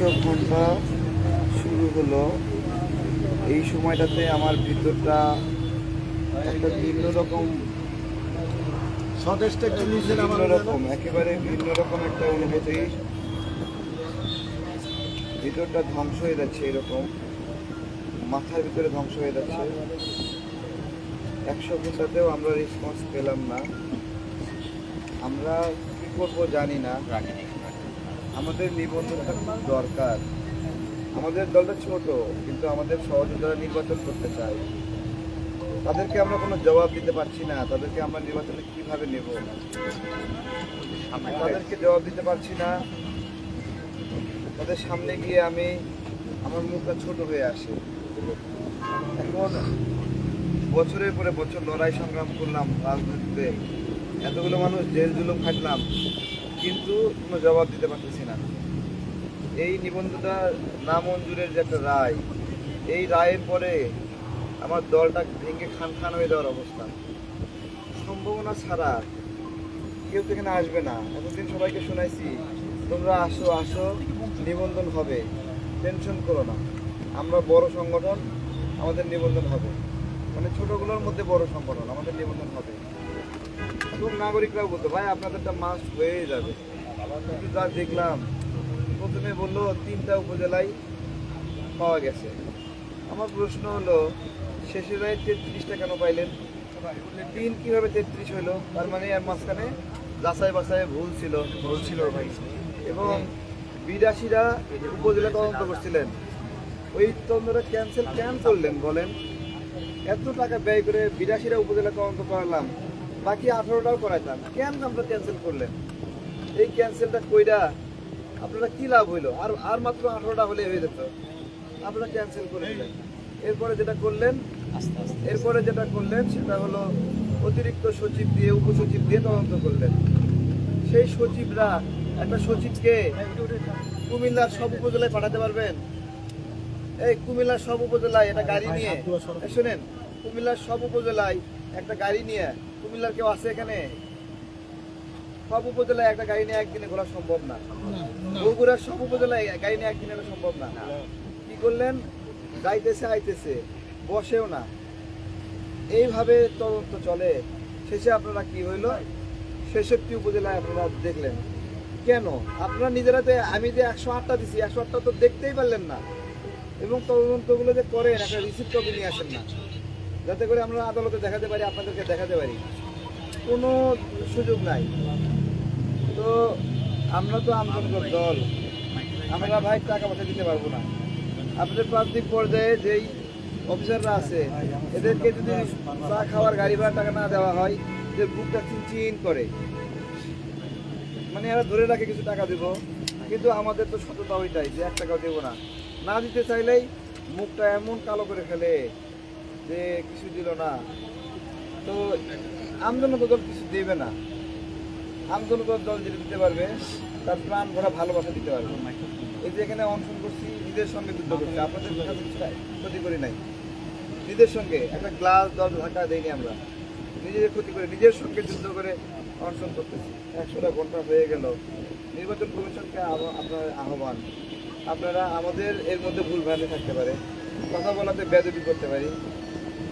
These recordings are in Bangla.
একশো ঘণ্টা শুরু হলো। এই সময়টাতে আমার ভিতরটা একটা ভিন্ন রকম ভিন্ন রকম একেবারে ভিন্ন রকম একটা অনুভূতি। ভিতরটা ধ্বংস হয়ে যাচ্ছে এরকম। মাথার ভিতরে ধ্বংস হয়ে যাচ্ছে। একশো ঘন্টাতেও আমরা রেসপন্স পেলাম না। আমরা কি করব জানি না। আমাদের নিবন্ধনটা খুব দরকার। আমাদের দলটা ছোট কিন্তু আমাদের সহযোগিতা নির্বাচন করতে চাই তাদেরকে আমরা কোনো জবাব দিতে পারছি না। তাদেরকে আমরা নির্বাচনে কীভাবে নেব? তাদেরকে জবাব দিতে পারছি না। তাদের সামনে গিয়ে আমি আমার মুখটা ছোট হয়ে আসে। এখন বছরের পরে বছর লড়াই সংগ্রাম করলাম রাজনীতিতে। এতগুলো মানুষ জেল জুলুম খাটলাম। কিন্তু কোনো জবাব দিতে পারতেছি না। এই নিবন্ধটা না মঞ্জুরের যে একটা রায়, এই রায়ের পরে আমার দলটা ভেঙে খান খান হয়ে যাওয়ার অবস্থা। সম্ভাবনা ছাড়া কেউ তো এখানে আসবে না। এতদিন সবাইকে শোনাইছি, তোমরা আসো আসো, নিবন্ধন হবে। টেনশন করো না। আমরা বড় সংগঠন, আমাদের নিবন্ধন হবে। মানে ছোটগুলোর মধ্যে বড় সংগঠন, আমাদের নিবন্ধন হবে। এবং নাগরিকরাও বলতো ভাই আপনাদেরটা মাস্ট হয়ে যাবে। কিন্তু যা দেখলাম প্রথমে বলল তিনটা উপজেলায় পাওয়া গেছে। আমার প্রশ্ন হলো শেষের রায় তেত্রিশটা কেন পাইলেন? তিন কীভাবে তেত্রিশ হইল তার মানে এর মাঝখানে যাচাই বাছাই ভুল ছিল। ভুল ছিল ভাই। এবং বিরাশিরা উপজেলা তদন্ত করছিলেন। ওই তদন্তটা ক্যান্সেল কেন করলেন বলেন। এত টাকা ব্যয় করে বিরাশিরা উপজেলা তদন্ত করালাম। বাকি আঠারোটাও করাইতাম। কেন আমরা ক্যান্সেল করলেন? এই ক্যান্সেলটা কইরা আপনারা কি লাভ হইল? আর আর মাত্র আঠারোটা হলে হয়ে যেত। আপনারা ক্যান্সেল করে দিলেন। এরপরে যেটা করলেন, এরপরে যেটা করলেন, সেটা হলো অতিরিক্ত সচিব দিয়ে, উপসচিব দিয়ে তদন্ত করলেন। সেই সচিবরা, একটা সচিবকে কুমিল্লার সব উপজেলায় পাঠাতে পারবেন? এই কুমিল্লার সব উপজেলায় একটা গাড়ি নিয়ে, শোনেন, কুমিল্লার সব উপজেলায় একটা গাড়ি নিয়ে কুমিল্লার কেউ আছে এখানে? সব উপজেলায় একটা গাড়ি নিয়ে একদিনে ঘোরা সম্ভব না। বগুড়ার সব উপজেলায় গাড়ি নিয়ে একদিনে সম্ভব না। কি করলেন? যাইতেছে আইতেছে। বসেও না। এইভাবে তদন্ত চলে। শেষে আপনারা কি হইল? ছেষট্টি উপজেলায় আপনারা দেখলেন। কেন? আপনারা নিজেরা তো আমি যে একশো আটটা দিছি একশো আটটা তো দেখতেই পারলেন না। এবং তদন্তগুলো যে করেন একটা রিসিপ্ট কপি নিয়ে আসেন না। যাতে করে আমরা আদালতে দেখাতে পারি, আপনাদেরকে দেখাতে পারি। কোনো সুযোগ নাই। তো আমরা তো আন্দোলন দল। আমরা ভাই টাকা পয়সা দিতে পারব না। আপনাদের প্রান্তিক পর্যায়ে যেই অফিসাররা আছে, এদেরকে যদি চা খাওয়ার গাড়ি ভাড়া টাকা না দেওয়া হয়, যে বুকটা চিনচিন করে মানে এরা ধরে রাখে কিছু টাকা দেবো। কিন্তু আমাদের তো সততা ওইটাই যে এক টাকাও দেবো না। না দিতে চাইলেই মুখটা এমন কালো করে ফেলে। যে কিছু দিল না। তো আমজনতা দল কিছু দেবে না। আমজনতা দল যেটা দিতে পারবে, তার প্রাণ ভরা ভালোবাসা দিতে পারবে। এই যে এখানে অনশন করছি, নিজের সঙ্গে যুদ্ধ করছি। আপনাদের কিছু ক্ষতি করি নাই। নিজের সঙ্গে, একটা গ্লাস দল ঢাকা দেয়নি আমরা। নিজেদের ক্ষতি করে, নিজের সঙ্গে যুদ্ধ করে অনশন করতেছি। একশোটা ঘণ্টা হয়ে গেল। নির্বাচন কমিশনকে আপনার আহ্বান। আপনারা আমাদের এর মধ্যে ভুল ভ্রান্তি থাকতে পারে। কথা বলাতে বেদবি করতে পারি।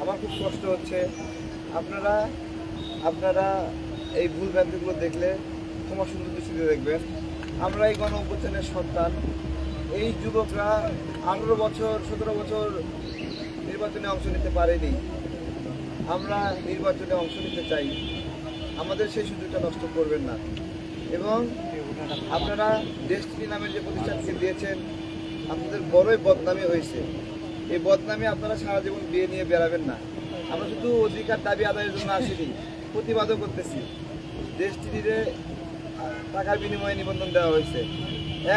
আমার খুব কষ্ট হচ্ছে। আপনারা আপনারা এই ভুল ভ্রান্তিগুলো দেখলে তোমার সুন্দর দৃষ্টিতে দেখবেন। আমরা এই গণ সন্তান। এই যুবকরা আঠেরো বছর, সতেরো বছর নির্বাচনে অংশ নিতে পারেনি। আমরা নির্বাচনে অংশ নিতে চাই। আমাদের সেই সুযোগটা নষ্ট করবেন না। এবং আপনারা দেশটি নামের যে প্রতিষ্ঠানকে দিয়েছেন, আপনাদের বড়ই বদনামি হয়েছে। এই বদনামি আপনারা সারা জীবন বিয়ে নিয়ে বেড়াবেন না। আমরা শুধু অধিকার দাবি আদায়ের জন্য আসিনি প্রতিবাদও করতেছি। দেশটিতে টাকার বিনিময়ে নিবন্ধন দেওয়া হয়েছে।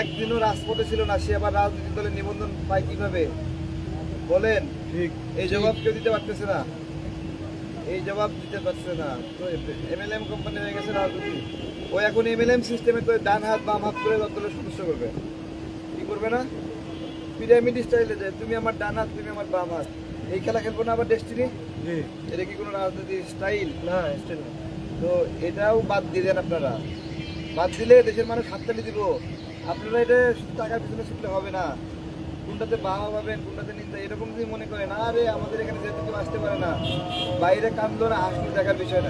একদিনও রাজপথে ছিল না সে আবার রাজনৈতিক দলের নিবন্ধন পায় কীভাবে? বলেন ঠিক এই জবাব কেউ দিতে পারতেছে না। এই জবাব দিতে পারছে না। তো এমএলএম কোম্পানি হয়ে গেছে রাজনীতি। ও এখন এমএলএম সিস্টেমে তো ডান হাত বাম হাত করে দলের সদস্য করবে। কি করবে না? পিরামিড স্টাইলে যায়। তুমি আমার ডান হাত তুমি আমার বাম হাত। এই খেলা খেলব না আবার ডেস্টিনি জি। এটা কি কোনো রাজনীতির স্টাইল না স্টিল না। তো এটাও বাদ দিলেন আপনারা। বাদ দিলে দেশের মানুষ হাততালি দিব। আপনারা এটা টাকার পিছনে ছুটলে হবে না। কোনটাতে বাবা পাবেন কোনটাতে নিন্দা এরকম যদি মনে করেন আরে আমাদের এখানে যেতে কেউ আসতে পারে না বাইরে কান্দো না আসলে দেখার বিষয় না।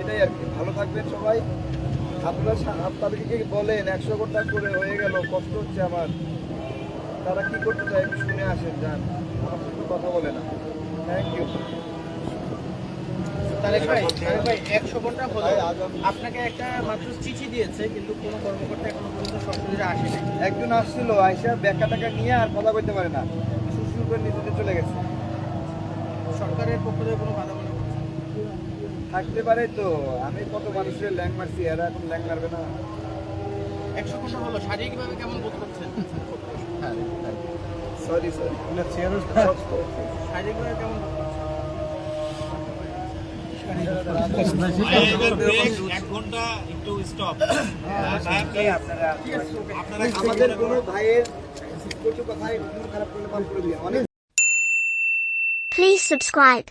এটাই আর কি। ভালো থাকবেন সবাই। আপনারা সা- তাদেরকে কি বলেন একশো ঘণ্টা করে হয়ে গেল কষ্ট হচ্ছে আমার। তারা কি করতে চায় একটু শুনে আসেন যান। আমার সাথে কথা বলে না। থ্যাংক ইউ তারেক ভাই তারেক ভাই হলো। আপনাকে একটা মাত্র চিঠি দিয়েছে কিন্তু কোনো কর্মকর্তা এখনও পর্যন্ত সরাসরি আসেনি। একজন আসছিল আইসা ব্যাকা টাকা নিয়ে আর কথা বলতে পারে না। করে চলে গেছে। সরকারের পক্ষ থেকে কোনো বাধা মনে থাকতে পারে তো আমি কত মানুষের ল্যাং মারছি এরা এখন ল্যাং মারবে না। একশো ঘণ্টা হলো শারীরিকভাবে কেমন বোধ করছেন? সরি সরি শারীরিকভাবে কেমন বোধ করছেন? এক ঘণ্টা একটু স্টপ আমাদের কোনো ভাইয়ের কিছু কথাই মন খারাপ করলে মাফ করে দিয়ে অনেক Please subscribe.